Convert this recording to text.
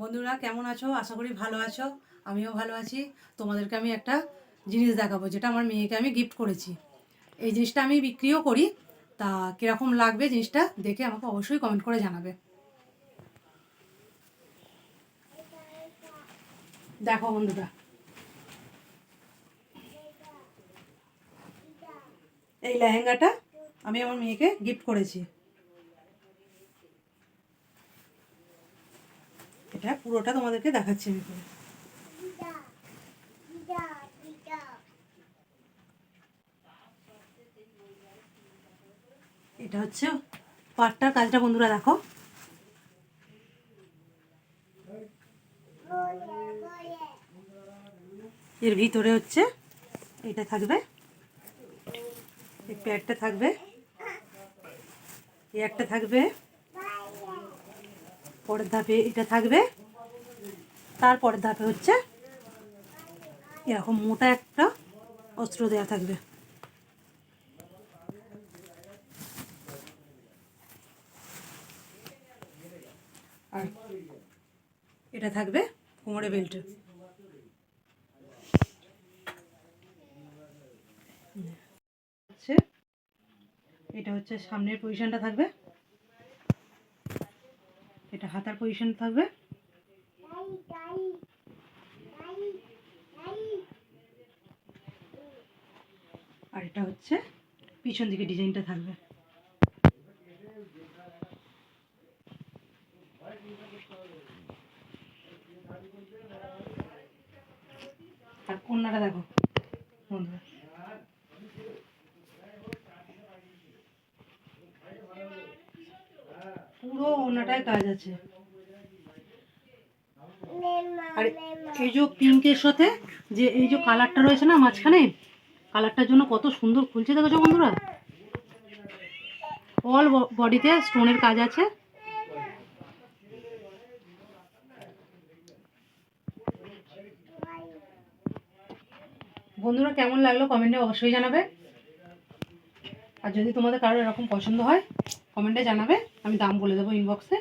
বন্ধুরা, কেমন আছো? আশা করি ভালো আছো। আমিও ভালো আছি। তোমাদেরকে আমি একটা জিনিস দেখাবো, যেটা আমার মেয়েকে আমি গিফট করেছি। এই জিনিসটা আমি বিক্রিও করি। তা কীরকম লাগবে জিনিসটা দেখে আমাকে অবশ্যই কমেন্ট করে জানাবে। দেখো বন্ধুরা। এই লেহেঙ্গাটা আমি আমার মেয়েকে গিফট করেছি। এটা পুরোটা তোমাদেরকে দেখাচ্ছি আমি করে এটা হচ্ছে পাটটার কাজটা, বন্ধুরা, দেখো। এর ভিতরে হচ্ছে এটা থাকবে, এই প্যাডটা থাকবে, এই একটা থাকবে পরের ধাপে এটা থাকবে। তারপরের ধাপে হচ্ছে এরকম মোটা একটা অস্ত্র দেওয়া থাকবে। আর এটা থাকবে কোমরে বেল্টে। এটা হচ্ছে সামনের পজিশনটা থাকবে। এটা হাতার পজিশন থাকবে। আর এটা হচ্ছে পিছন দিকে ডিজাইনটা থাকবে। আর কন্যাটা দেখো বন্ধুরা? ওনাটায় কাজ আছে। আর এই যে পিঙ্কের সাথে যে এই যে কালারটা রয়েছে না মাঝখানে কালারটার জন্য কত সুন্দর খুলছে দেখেছ বন্ধুরা? অল বডিতে স্টোনের কাজ আছে। বন্ধুরা কেমন লাগল কমেন্টে অবশ্যই জানাবে। আর যদি তোমাদের কারোর এরকম পছন্দ হয় কমেন্টে জানাবে আমি দাম বলে দেবো ইনবক্সে